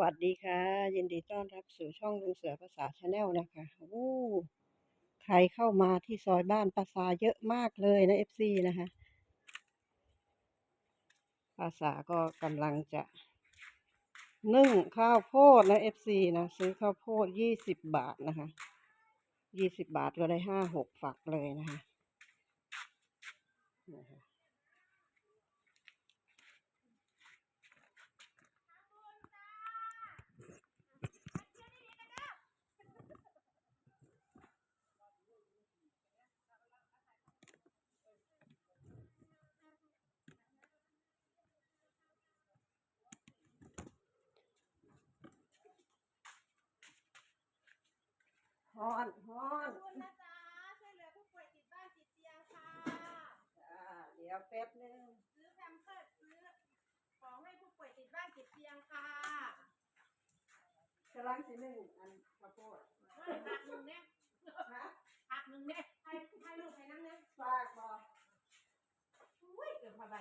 วัสดีค่ะ ยินดีต้อนรับสู่ช่องลุงเสือภาษาชาแนลนะคะโอ้ใครเข้ามาที่ซอยบ้านภาษาเยอะมากเลยนะเอฟซีนะคะภาษาก็กำลังจะ นึ่งข้าวโพดนะเอฟซีนะ ซื้อข้าวโพดยี่สิบบาทนะคะยี่สิบบาทก็ได้ห้าหกฝักเลยนะคะ อนฮอนขอบคุณนะจ๊ะช่วยเหลือผู้ป่วยติดบ้านติดเตียงค่ะ อ่าเดี๋ยวแป๊บนึงซื้อแพมเพิร์สซื้อของให้ผู้ป่วยติดบ้านติดเตียงค่ะกำลังสิหนึ่งอันข้าวโพดหักหนึ่งเนี่ย ฮะ หักหนึ่งเนี่ยให้ให้ลูกให้นั่งเนี่ย ฝากบอก อุ้ยเกิดมาใบ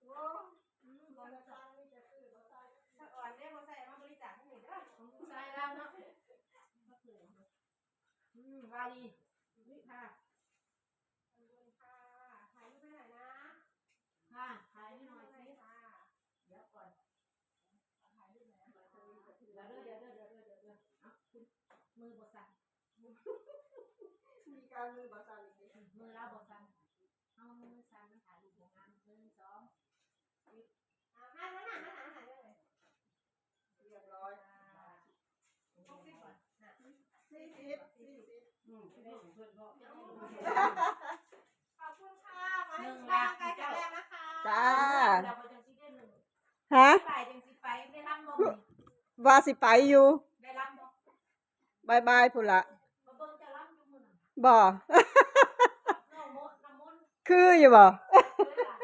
โอ้ อืม บริษัทนี่จะซื้อมาใส่ ถ้าอ่อนเนี่ยมาใส่มาบริจาคให้หน่อยเด้อใช่แล้วเนาะอื มวาดีนี่ค่ะขอบคุณค่ะถ่ายรูปให้หน่อยนะค่ะถ่ายให้หน่อยสิค่ะเดี๋ยวก่อนถ่ายรูปหน่อยนะเดี๋ยวเดี๋ยวเดี๋ยวเดี๋ยวเดี๋ยวเดี๋ยวเดี๋ยวเอาคุณมือบดสั่นมีการมือบริษัทนี่มือเราบดสั่นเอามือสั่นมาถ่ายรูปของงานหนึ่งสองสิบอ่าหันหน้าหันหน้าหันหน้าเลย เรียบร้อย หกสิบก่อนอะ สี่สิบสี่สิบ อืมเพื่อนเพื่อนก็ ขอบคุณค่ะขอให้สุขภาพร่างกายแข็งแรงนะคะจ้าเดี๋ยวไปจังสิได้หนึ่งฮะไปจังสิไปได้รับบ่มว่าสิไปอยู่ได้รับบ่บายบายพุ่นละมาเบิ่งจะรับอยู่มื้อนั้นบ่น้องมดน้ำมนต์คืออยู่บ่เด้อล่ะ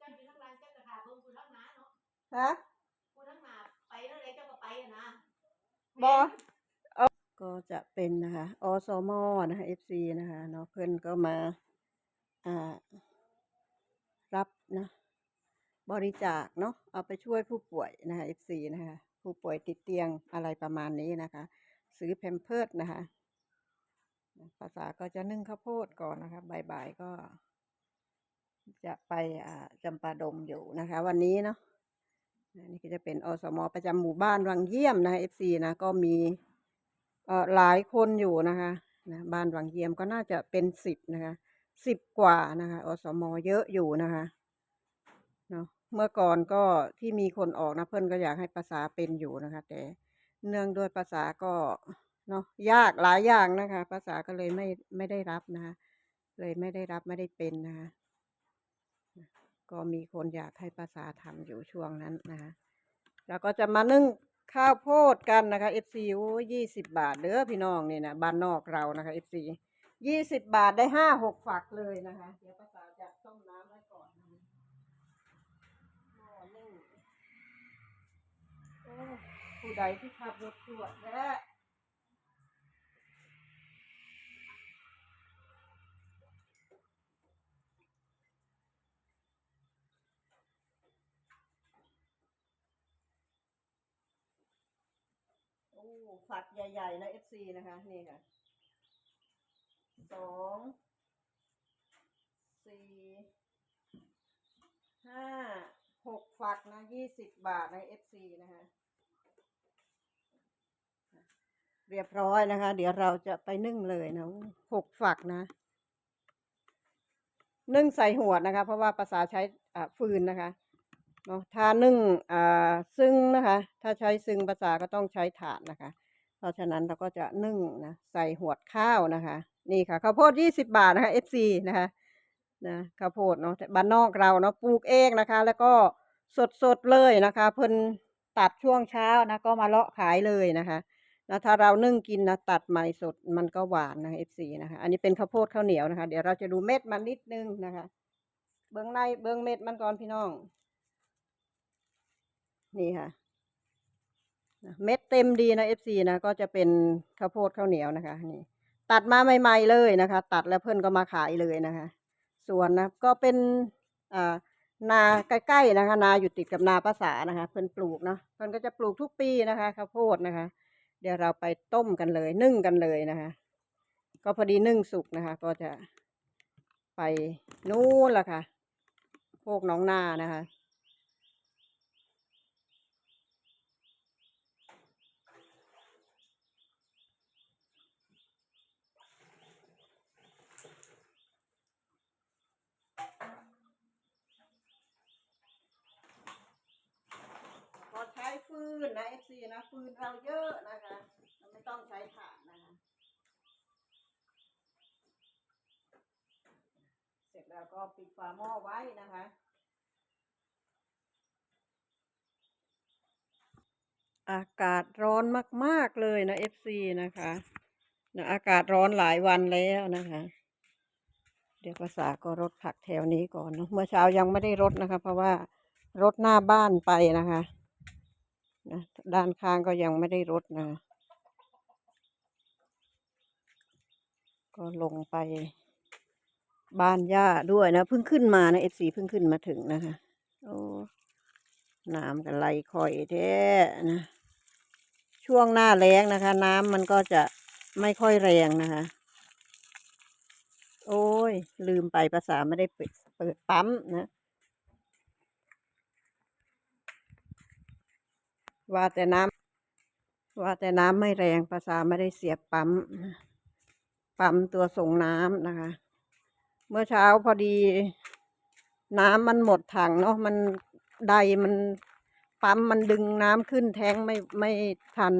จังสิทั้งหลายจังกะหาเบิ่งผู้ทั้งหน้าเนาะฮะผู้ทั้งหน้าไปแล้วเลยเจ้าก็ไปอะนะบ่เอา ก็จะเป็นนะคะอสมอนะคะ FC นะคะเนาะเพิ่อนก็มาอ่ารับนะบริจาคเนาะเอาไปช่วยผู้ป่วยนะคะ FC นะคะผู้ป่วยติดเตียงอะไรประมาณนี้นะคะ ซื้อแพมเพิร์ดนะคะภาษาก็จะนึ่งข้าวโพดก่อนนะคะบ่ายๆก็ จะไปอ่าจำปาดมอยู่นะคะ วันนี้เนาะนี่ก็จะเป็นอสม ประจำหมู่บ้านวังเยี่ยมนะคะ FC นะก็มี หลายคนอยู่นะคะนะบ้านหวังเยี่ยมก็น่าจะเป็นสิบนะคะสิบกว่านะคะอสมอเยอะอยู่นะคะเนาะเมื่อก่อนก็ที่มีคนออกนะเพื่อนก็อยากให้ภาษาเป็นอยู่นะคะ แต่เนื่องด้วยภาษาก็เนาะยากหลายอย่างนะคะ ภาษาก็เลยไม่ไม่ได้รับนะคะเลยไม่ได้รับไม่ได้เป็นนะคะก็มีคนอยากให้ภาษาทำอยู่ช่วงนั้นนะคะแล้วก็จะมานึ่ง ข้าวโพดกันนะคะ FC โอ้ยี่สิบบาทเด้อพี่น้องนี่นะบ้านนอกเรานะคะ FC ยี่สิบบาทได้ห้าหกฝักเลยนะคะ เดี๋ยวภาษาจะต้มน้ำไว้ก่อนหม้อนึ่งโอ้ผู้ใดที่ขับรถตรวจและ โอ้ฝักใหญ่ๆนะ FC นะคะ นี่ค่ะสองสี่ห้าหกฝักนะยี่สิบบาทใน FC นะคะเรียบร้อยนะคะ เดี๋ยวเราจะไปนึ่งเลยนะหกฝักนะ นึ่งใส่หัวนะคะ เพราะว่าภาษาใช้อ่าฟืนนะคะเนาะถ้านึ่งอ่าซึ่งนะคะ ถ้าใช้ซึ่งภาษาก็ต้องใช้ถ่านนะคะ เพราะฉะนั้นเราก็จะนึ่งนะใส่หัวดข้าวนะคะ นี่ค่ะข้าวโพดยี่สิบาทนะคะ FC นะคะนะข้าวโพดเนาะบ้านนอกเราเนาะปลูกเองนะคะ แล้วก็สดๆเลยนะคะเพิ่นตัดช่วงเช้านะก็มาเลาะขายเลยนะคะนะถ้าเรานึ่งกินนะตัดใหม่สดมันก็หวานนะคะ FC นะคะ อันนี้เป็นข้าวโพดข้าวเหนียวนะคะ เดี๋ยวเราจะดูเม็ดมันนิดนึงนะคะ เบื้องในเบื้องเม็ดมันก่อนพี่น้อง นี่ค่ะ เม็ดเต็มดีนะ FC นะก็จะเป็นข้าวโพดข้าวเหนียวนะคะนี่ตัดมาใหม่ๆเลยนะคะ ตัดแล้วเพื่อนก็มาขายเลยนะคะ ส่วนนะก็เป็นอ่านาใกล้ๆนะคะ นาอยู่ติดกับนาภาษานะคะ เพิ่อนปลูกเนาะเพิ่อนก็จะปลูกทุกปีนะคะข้าวโพดนะคะ เดี๋ยวเราไปต้มกันเลย นึ่งกันเลยนะคะ ก็พอดีนึ่งสุกนะคะ ก็จะไปนู่นละค่ะโคกน้องนานะคะ ก็ใช้ ฟืนนะเอฟซีนะฟืนเราเยอะนะคะเราไม่ต้องใช้ถ่านนะคะ เสร็จแล้วก็ปิดฝาหม้อไว้นะคะ อากาศร้อนมาก ๆ เลยนะเอฟซีนะคะนะอากาศร้อนหลายวันแล้วนะคะ เดี๋ยวภาษาก็รดผักแถวนี้ก่อนเนอะเมื่อเช้ายังไม่ได้รดนะคะ เพราะว่ารดหน้าบ้านไปนะคะ นะด้านข้างก็ยังไม่ได้รดนะ ก็ลงไป บ้านย่าด้วยนะเพิ่งขึ้นมานะเอฟซีเพิ่งขึ้นมาถึงนะคะโอ้น้ำกันไหลคอยแท้นะ ช่วงหน้าแล้งนะคะ น้ำมันก็จะไม่ค่อยแรงนะคะ โอ้ย ลืมไปภาษาไม่ได้เปิดปั๊มนะ ว่าแต่น้ำว่าแต่น้ำไม่แรงภาษาไม่ได้เสียบปั๊ม ปั๊มตัวส่งน้ำนะคะ เมื่อเช้าพอดี น้ำมันหมดถังเนาะมันใดมันปั๊มมันดึงน้ำขึ้นแท้งไม่ไม่ทัน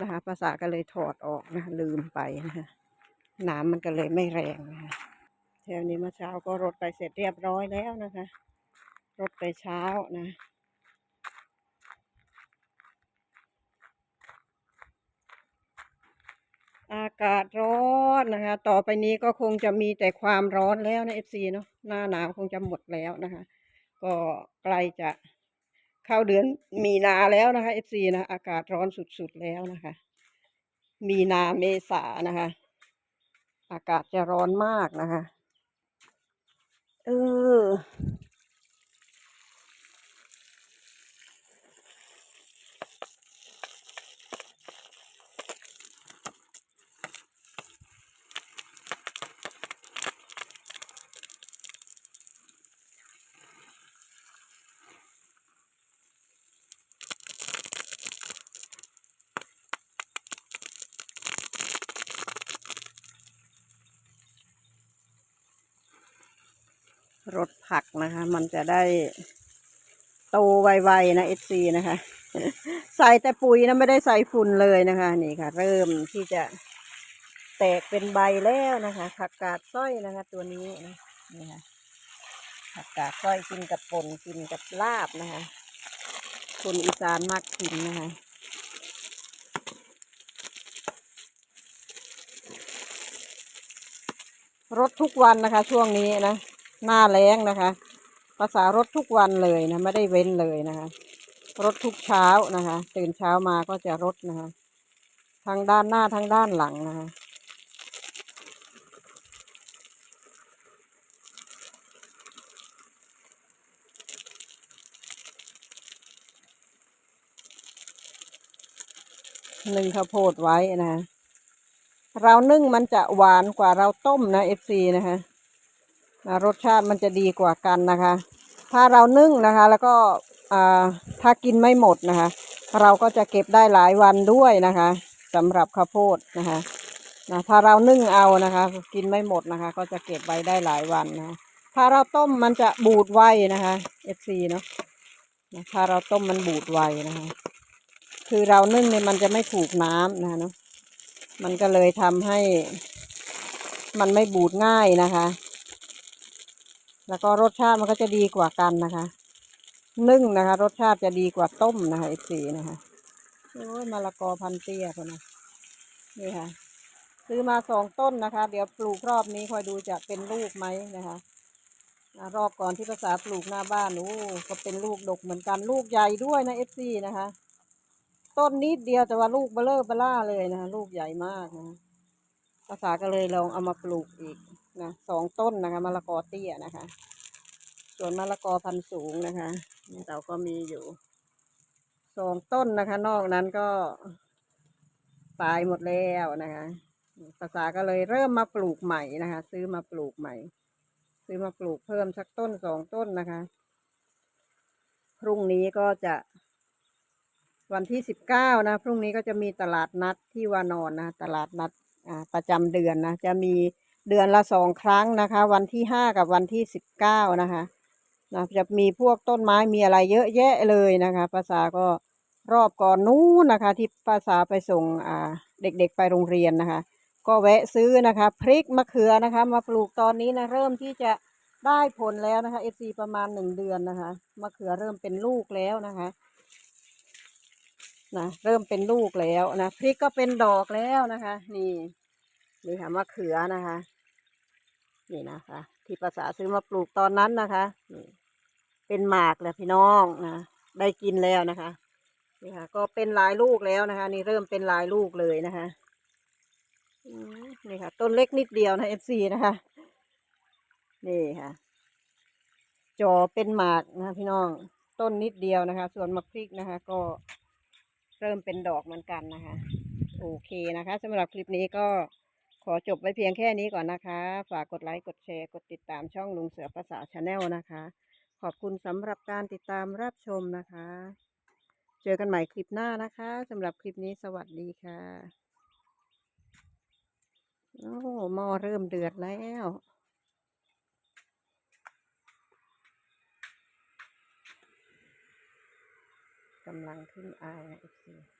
นะคะภาษาก็เลยถอดออกนะลืมไปนะคะน้ำมันก็เลยไม่แรงนะคะแถวนี้เมื่อเช้าก็รดไปเสร็จเรียบร้อยแล้วนะคะ รดไปเช้านะ อากาศร้อนนะคะ ต่อไปนี้ก็คงจะมีแต่ความร้อนแล้วนะเอฟซีเนาะหน้าหนาวคงจะหมดแล้วนะคะ ก็ใกล้จะเข้าเดือนมีนาแล้วนะคะเอฟซีนะอากาศร้อนสุดๆแล้วนะคะ มีนาเมษานะคะ อากาศจะร้อนมากนะคะ เออ รถผักนะคะ มันจะได้โตไวๆนะเอซีนะคะ ใส่แต่ปุ๋ยนะไม่ได้ใส่ฝุ่นเลยนะคะ นี่ค่ะ เริ่มที่จะแตกเป็นใบแล้วนะคะผักกาดสร้อยนะคะ ตัวนี้นี่ค่ะผักกาดสร้อยกินกับป่นกินกับลาบนะคะ คนอีสานมักกินนะคะรถทุกวันนะคะ ช่วงนี้นะ หน้าแล้งนะคะ ภาษารถทุกวันเลยนะไม่ได้เว้นเลยนะคะ รถทุกเช้านะคะ ตื่นเช้ามาก็จะรถนะคะทั้งด้านหน้าทั้งด้านหลังนะคะนึ่งข้าวโพดไว้นะ เรานึ่งมันจะหวานกว่าเราต้มนะเอฟซีนะคะ นะรสชาติมันจะดีกว่ากันนะคะ ถ้าเรานึ่งนะคะ แล้วก็ถ้ากินไม่หมดนะคะ เราก็จะเก็บได้หลายวันด้วยนะคะสำหรับข้าวโพดนะคะนะถ้าเรานึ่งเอานะคะ กินไม่หมดนะคะ ก็จะเก็บไว้ได้หลายวันนะคะถ้าเราต้มมันจะบูดไวนะคะเอฟซีเนาะนะถ้าเราต้มมันบูดไวนะคะ คือเรานึ่งเนี่ยมันจะไม่ถูกน้ำนะคะเนาะมันก็เลยทำให้ มันไม่บูดง่ายนะคะ แล้วก็รสชาติมันก็จะดีกว่ากันนะคะ นึ่งนะคะ รสชาติจะดีกว่าต้มนะคะอีกสีนะคะโอ้ยมะละกอพันเตี้ยคนนะนี่ค่ะ ซื้อมาสองต้นนะคะ เดี๋ยวปลูกรอบนี้คอยดูจะเป็นลูกไหมนะคะรอบก่อนที่ภาษาปลูกหน้าบ้านโอ้ก็เป็นลูกดกเหมือนกันลูกใหญ่ด้วยนะเอฟซีนะคะ ต้นนิดเดียวแต่ว่าลูกเบลอเบล่าเลยนะคะลูกใหญ่มากนะภาษาก็เลยลองเอามาปลูกอีก นะสองต้นนะคะมะละกอเตี้ยนะคะ ส่วนมะละกอพันธุ์สูงนะคะนี่เราก็มีอยู่สองต้นนะคะ นอกนั้นก็ตายหมดแล้วนะคะภาษาก็เลยเริ่มมาปลูกใหม่นะคะ ซื้อมาปลูกใหม่ ซื้อมาปลูกเพิ่มสักต้นสองต้นนะคะพรุ่งนี้ก็จะ วันที่สิบเก้านะพรุ่งนี้ก็จะมีตลาดนัดที่วานอนนะตลาดนัดประจำเดือนนะจะมี เดือนละสองครั้งนะคะ วันที่ห้ากับวันที่สิบเก้านะคะนะจะมีพวกต้นไม้มีอะไรเยอะแยะเลยนะคะภาษาก็รอบก่อนนู้นนะคะ ที่ภาษาไปส่งอ่าเด็กๆไปโรงเรียนนะคะ ก็แวะซื้อนะคะพริกมะเขือนะคะ มาปลูกตอนนี้นะเริ่มที่จะได้ผลแล้วนะคะ FC ประมาณหนึ่งเดือนนะคะมะเขือเริ่มเป็นลูกแล้วนะคะนะเริ่มเป็นลูกแล้วนะพริกก็เป็นดอกแล้วนะคะ นี่นี่ค่ะมะเขือนะคะ นี่นะคะ ที่ภาษาซื้อมาปลูกตอนนั้นนะคะนี่เป็นหมากแล้วพี่น้องนะได้กินแล้วนะคะนี่ค่ะ ก็เป็นหลายลูกแล้วนะคะ นี่เริ่มเป็นหลายลูกเลยนะคะนี่ค่ะ ต้นเล็กนิดเดียวนะเอฟซีนะคะ นี่ค่ะ จอเป็นหมากนะพี่น้องต้นนิดเดียวนะคะ ส่วนมะพริกนะคะ ก็เริ่มเป็นดอกเหมือนกันนะคะ โอเคนะคะสำหรับคลิปนี้ก็ ขอจบไว้เพียงแค่นี้ก่อนนะคะ ฝากกดไลค์ กดแชร์ กดติดตามช่องลุงเสือภาษาชาแนลนะคะ ขอบคุณสำหรับการติดตามรับชมนะคะ เจอกันใหม่คลิปหน้านะคะสำหรับคลิปนี้สวัสดีค่ะโอ้หม้อเริ่มเดือดแล้วกำลังขึ้นอายนะเอฟซี